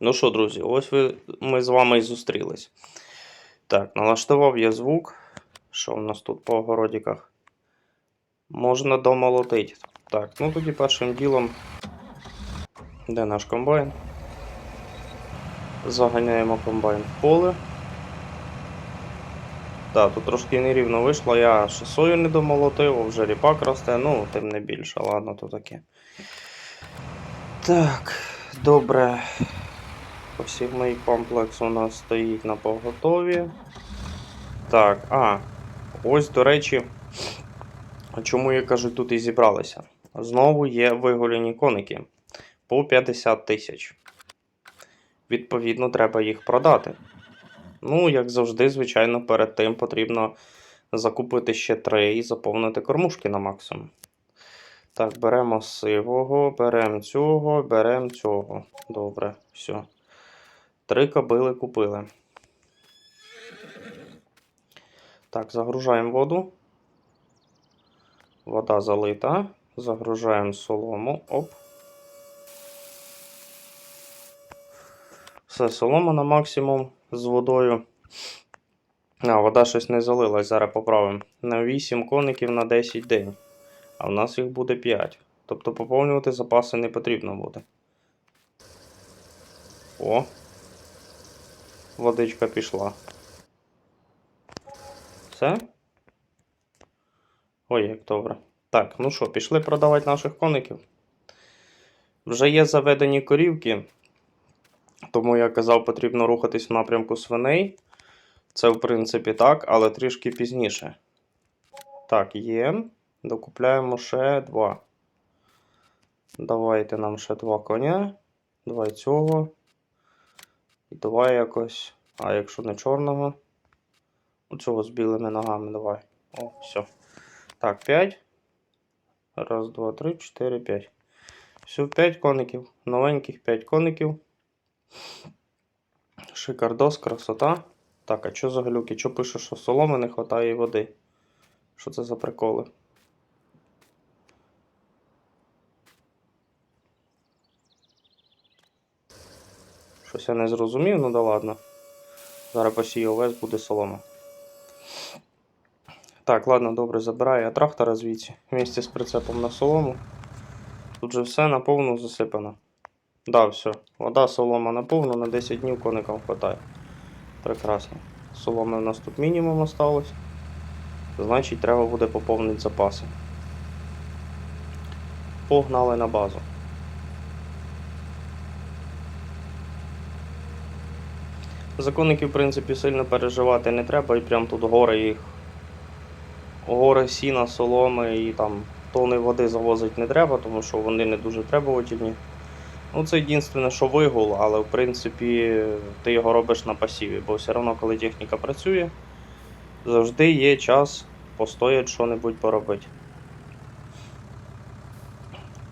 Ну що, друзі, ось ви, ми з вами і зустрілись. Так, налаштував я звук. Що в нас тут по огородіках? Можна домолотити. Так, ну тоді першим ділом. Де наш комбайн? Заганяємо комбайн в поле. Так, тут трошки нерівно вийшло. Я ще сою не домолотив, вже ріпак росте, ну, тим не більше, ладно, то таке. Так, добре. Посівний комплекс у нас стоїть на поготові. Так, а, ось, до речі, чому я кажу, тут і зібралися. Знову є виголені коники по 50 тисяч. Відповідно, треба їх продати. Ну, як завжди, звичайно, перед тим потрібно закупити ще три і заповнити кормушки на максимум. Так, беремо сивого, беремо цього, беремо цього. Добре, все. Три кобили купили. Так, загружаємо воду. Вода залита. Загружаємо солому. Оп. Все, солома на максимум з водою. А, вода щось не залилась, зараз поправимо. На 8 коників на 10 день. А в нас їх буде 5. Тобто поповнювати запаси не потрібно буде. О. Водичка пішла. Все? Ой, як добре. Так, ну що, пішли продавати наших коників. Вже є заведені корівки, тому я казав, потрібно рухатись в напрямку свиней. Це, в принципі, так, але трішки пізніше. Так, є. Докупляємо ще два. Давайте нам ще два коня. Давай цього. І давай якось. А якщо не чорного. Оцього з білими ногами давай. О, все. Так, 5. Раз, два, три, чотири, п'ять. Все, 5 коників. Новеньких 5 коників. Шикардос, красота. Так, а що за глюки? Що пише, що соломи не вистачає води? Що це за приколи? Щось я не зрозумів, ну да ладно. Зараз посію овес, буде солома. Так, ладно, добре, забираю я трактора звідси вместе з прицепом на солому. Тут же все наповну засипано. Да, все. Вода, солома наповну, на 10 днів коникам хватає. Прекрасно. Соломи у нас тут мінімум осталось. Значить, треба буде поповнити запаси. Погнали на базу. Законників, в принципі, сильно переживати не треба, і прям тут гори їх. Гори сіна, соломи і там тони води завозити не треба, тому що вони не дуже требовательні. Ну, це єдине, що вигул, але в принципі ти його робиш на пасіві, бо все одно, коли техніка працює, завжди є час постояти що-небудь поробити.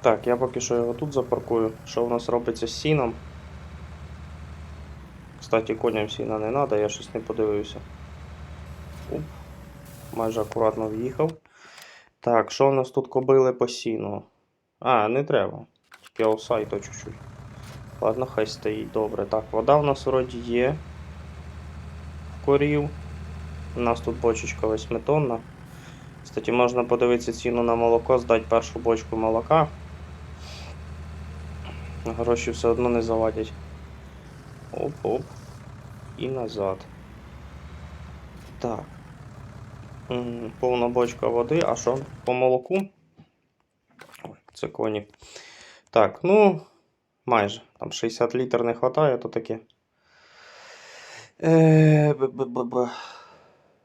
Так, я поки що його тут запаркую. Що в нас робиться з сіном? Кстати, коням сіна не треба, я щось не подивився. Оп. Майже акуратно в'їхав. Так, що в нас тут кобили по сіну? А, не треба. Тільки офсайто чуть-чуть. Ладно, хай стоїть добре. Так, вода в нас вроді є. Корів. У нас тут бочечка 8 тонна. Кстати, можна подивитися ціну на молоко, здати першу бочку молока. Гроші все одно не завадять. Оп-оп. І назад. Так. Повна бочка води. А що? По молоку? Це коні. Так, ну, майже. Там 60 літр не вистачає, то таке. Е.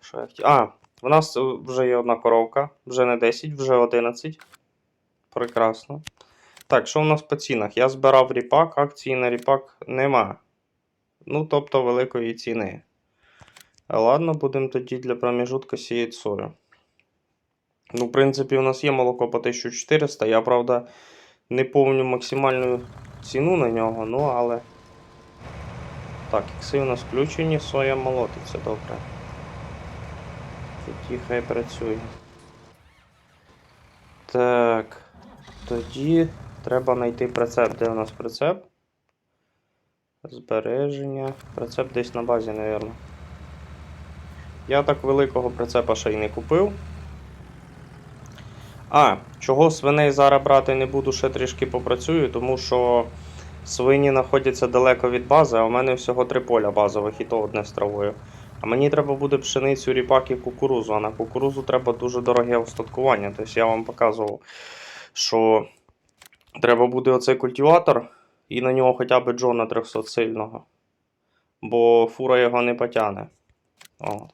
Що я хотів? А, в нас вже є одна коровка. Вже не 10, вже 11. Прекрасно. Так, що у нас по цінах? Я збирав ріпак, акції на ріпак нема. Ну, тобто великої ціни. Ладно, будемо тоді для проміжутка сіяти сою. Ну, в принципі, у нас є молоко по 1400. Я, правда, не помню максимальну ціну на нього, ну але. Так, ікси у нас включені, соя молотиться добре. Тоді хай працює. Так. Тоді треба знайти прицеп. Де у нас прицеп? Збереження. Прицеп десь на базі, напевно. Я так великого прицепа ще й не купив. А, чого свиней зараз брати не буду, ще трішки попрацюю, тому що свині знаходяться далеко від бази, а у мене всього три поля базових, і то одне з травою. А мені треба буде пшеницю, ріпак і кукурузу, а на кукурузу треба дуже дороге остаткування. Тобто я вам показував, що треба буде оцей культиватор і на нього хоча б Джона 300 сильного. Бо фура його не потягне. О.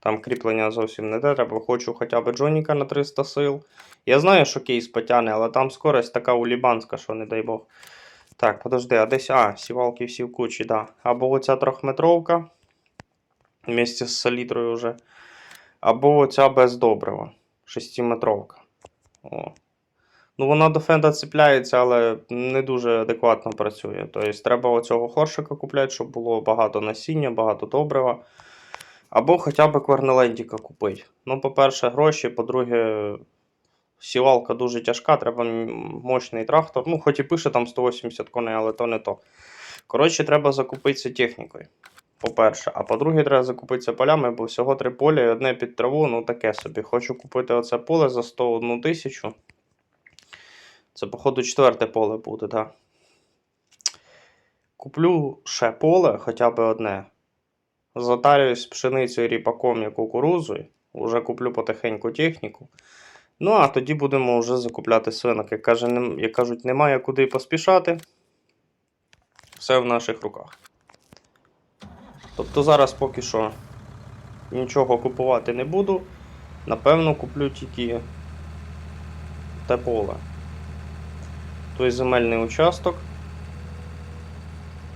Там кріплення зовсім не те, треба. Хочу хоча б Джоніка на 300 сил. Я знаю, що кейс потягне, але там скорость така улібанська, що не дай Бог. Так, подожди, а десь. А, сівалки всі в кучі, да. Або оця трьохметровка. Вместе з салітрою вже. Або оця без добрива. Шестиметровка. О. Ну, вона до фенда цепляється, але не дуже адекватно працює. Тобто треба оцього хоршика купляти, щоб було багато насіння, багато добрива. Або хоча б кварнелендіка купити. Ну, по-перше, гроші, по-друге, сівалка дуже тяжка, треба мощний трактор. Ну, хоч і пише там 180 коней, але то не то. Коротше, треба закупитися технікою. По-перше, а по-друге, треба закупитися полями, бо всього три поля і одне під траву, ну таке собі. Хочу купити оце поле за 101 тисячу. Це, походу, четверте поле буде, так. Куплю ще поле, хоча б одне. Затарююсь пшеницею, ріпаком і кукурузою. Уже куплю потихеньку техніку. Ну, а тоді будемо вже закупляти свинок. Як, каже, як кажуть, немає куди поспішати. Все в наших руках. Тобто зараз поки що нічого купувати не буду. Напевно, куплю тільки те поле. Той земельний участок.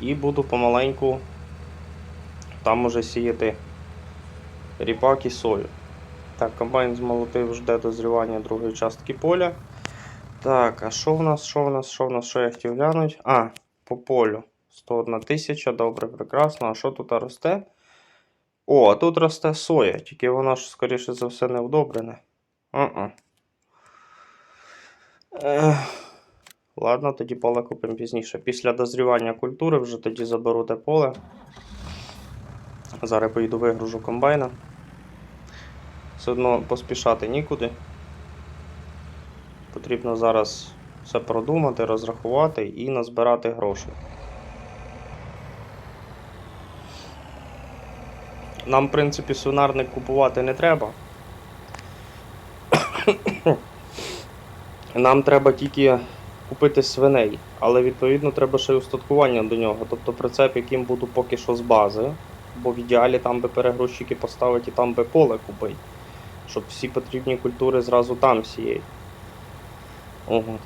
І буду помаленьку там уже сіяти ріпак і сою. Так, комбайн змолотив, жде дозрівання другої частки поля. Так, а що в нас, що в нас, що в нас, що я хотів глянути? А, по полю. 101 тисяча, добре, прекрасно. А що тут росте? О, а тут росте соя, тільки вона ж, скоріше за все, не вдобрене. А-а. Ладно, тоді поле купимо пізніше. Після дозрівання культури вже тоді заберу те поле. Зараз поїду вигружу комбайна. Все одно поспішати нікуди. Потрібно зараз все продумати, розрахувати і назбирати гроші. Нам, в принципі, свинарник купувати не треба. Нам треба тільки купити свиней, але відповідно треба ще й устаткування до нього. Тобто прицеп, яким буду поки що з бази, бо в ідеалі там би перегрузчики поставити і там би поле купити, щоб всі потрібні культури зразу там сіяти. Ого.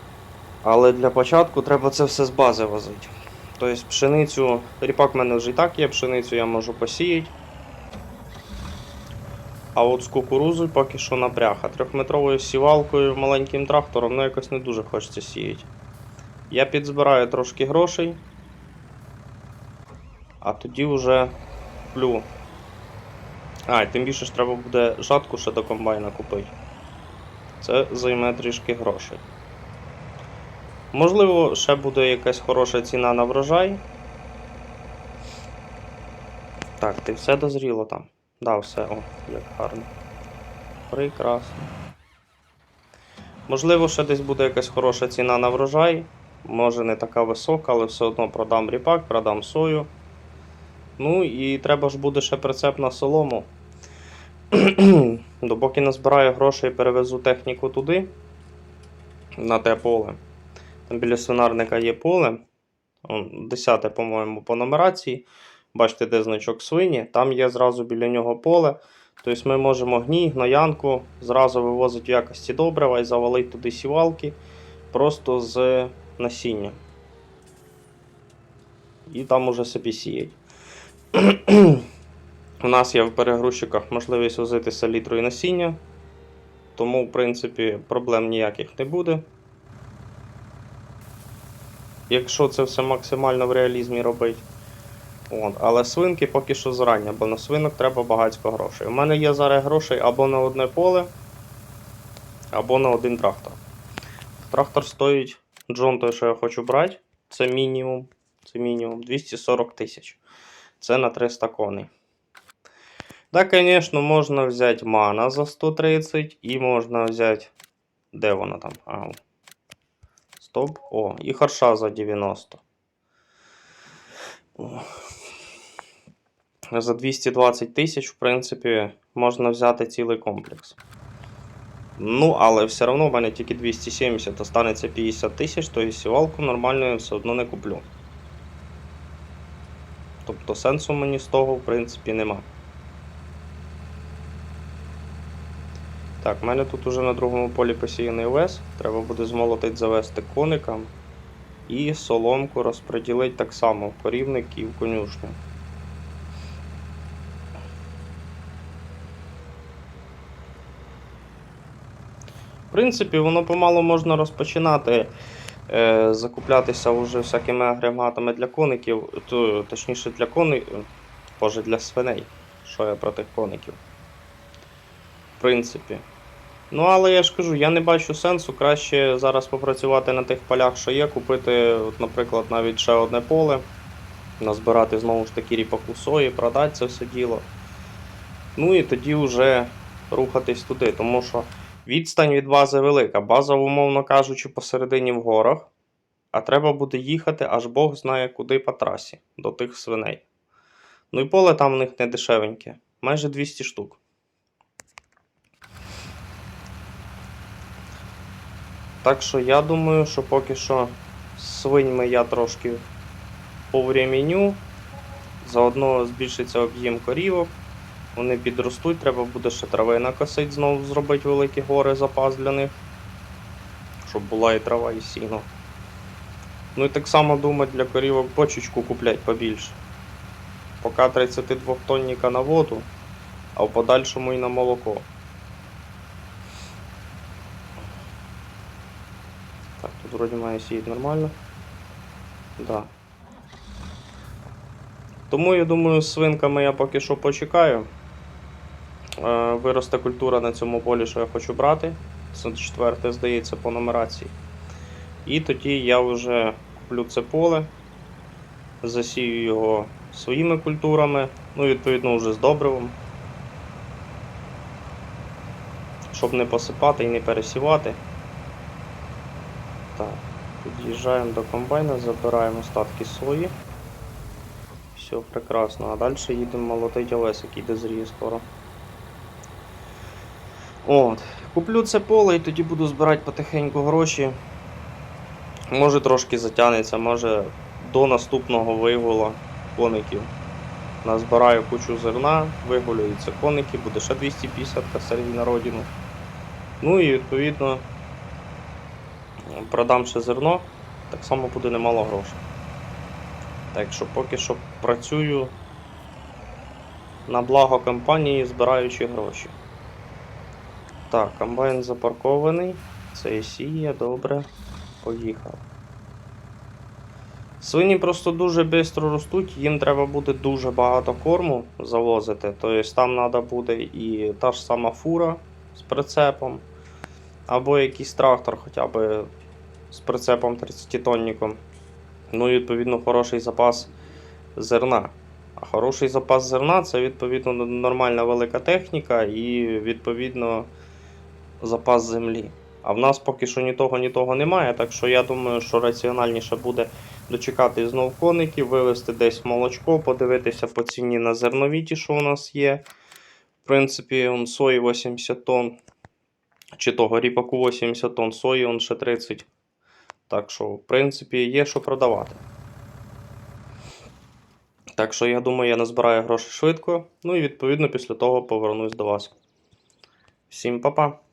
Але для початку треба це все з бази возити. Тобто пшеницю, ріпак в мене вже і так є, пшеницю я можу посіяти. А от з кукурузою поки що напряга. Трьохметровою сівалкою маленьким трактором ну якось не дуже хочеться сіяти. Я підзбираю трошки грошей. А тоді вже куплю. А, і тим більше ж треба буде жатку ще до комбайна купити. Це займе трішки грошей. Можливо, ще буде якась хороша ціна на врожай. Так, ти все дозріло там. Да, все, о, як гарно. Прекрасно. Можливо, ще десь буде якась хороша ціна на врожай. Може не така висока, але все одно продам ріпак, продам сою. Ну і треба ж буде ще прицеп на солому. Допоки назбираю грошей, перевезу техніку туди, на те поле. Там біля свинарника є поле. 10, по-моєму, по нумерації. Бачите, де значок свині. Там є зразу біля нього поле. Тобто ми можемо гній, гноянку зразу вивозити в якості добрива і завалити туди сівалки просто з насіння. І там уже собі сіять. У нас є в перегрузчиках можливість возити селітру і насіння. Тому, в принципі, проблем ніяких не буде. Якщо це все максимально в реалізмі робити. От, але свинки поки що зрання, бо на свинок треба багатько грошей. У мене є зараз грошей або на одне поле, або на один трактор. Трактор стоїть Джон той, що я хочу брати, це мінімум. Це мінімум 240 тисяч. Це на 300 коней. Да, звісно, можна взяти мана за 130 і можна взяти. Де вона там? А, Стоп. О, і харша за 90. О. За 220 тисяч, в принципі, можна взяти цілий комплекс. Ну, але все одно в мене тільки 270, останеться 50 тисяч, то і сівалку нормально я все одно не куплю. Тобто сенсу мені з того, в принципі, нема. Так, в мене тут уже на другому полі посіяний овес. Треба буде змолотить завести коникам. І соломку розподілити так само в корівник і в конюшню. Принципі, воно помало можна розпочинати е, закуплятися вже всякими агрегатами для коників, то, точніше для коників, боже, для свиней. Що я про тих коників. В принципі. Ну, але я ж кажу, я не бачу сенсу. Краще зараз попрацювати на тих полях, що є, купити, от, наприклад, навіть ще одне поле, назбирати знову ж таки ріпаку сої, продати це все діло. Ну і тоді вже рухатись туди, тому що відстань від бази велика. База, умовно кажучи, посередині в горах, а треба буде їхати, аж Бог знає куди по трасі, до тих свиней. Ну і поле там в них не дешевеньке, майже 200 штук. Так що я думаю, що поки що свиньми я трошки повреміню. Заодно збільшиться об'єм корівок. Вони підростуть, треба буде ще трави накосити, знову зробити великі гори запас для них. Щоб була і трава, і сіно. Ну і так само думаю для корівок бочечку куплять побільше. Поки 32 тонніка на воду, а в подальшому і на молоко. Так, тут вроді має сіяти нормально. Да. Тому я думаю, з свинками я поки що почекаю. Е, Виросте культура на цьому полі, що я хочу брати. Це четверте, здається, по нумерації. І тоді я вже куплю це поле, засію його своїми культурами, ну, відповідно, вже з добривом. Щоб не посипати і не пересівати. Так, під'їжджаємо до комбайна, забираємо остатки сої. Все прекрасно. А далі їдемо молотить овес, який дозріє скоро. От. Куплю це поле і тоді буду збирати потихеньку гроші. Може трошки затягнеться, може до наступного вигула коників. Назбираю кучу зерна, вигулюються коники, буде ще 250 Сергій на родину. Ну і відповідно продам ще зерно, так само буде немало грошей. Так що поки що працюю на благо компанії, збираючи гроші. Так, комбайн запаркований. Це сіє, добре. Поїхав. Свині просто дуже швидко ростуть, їм треба буде дуже багато корму завозити. Тобто там треба буде і та ж сама фура з прицепом, або якийсь трактор хоча б з прицепом 30-тонником. Ну і відповідно хороший запас зерна. А хороший запас зерна це відповідно нормальна велика техніка і відповідно запас землі. А в нас поки що ні того, ні того немає, так що я думаю, що раціональніше буде дочекати знов коників, вивезти десь молочко, подивитися по ціні на зернові, ті, що у нас є. В принципі, он сої 80 тонн, чи того ріпаку 80 тонн, сої он ще 30. Так що, в принципі, є що продавати. Так що, я думаю, я назбираю гроші швидко. Ну і відповідно після того повернусь до вас. Всім па-па!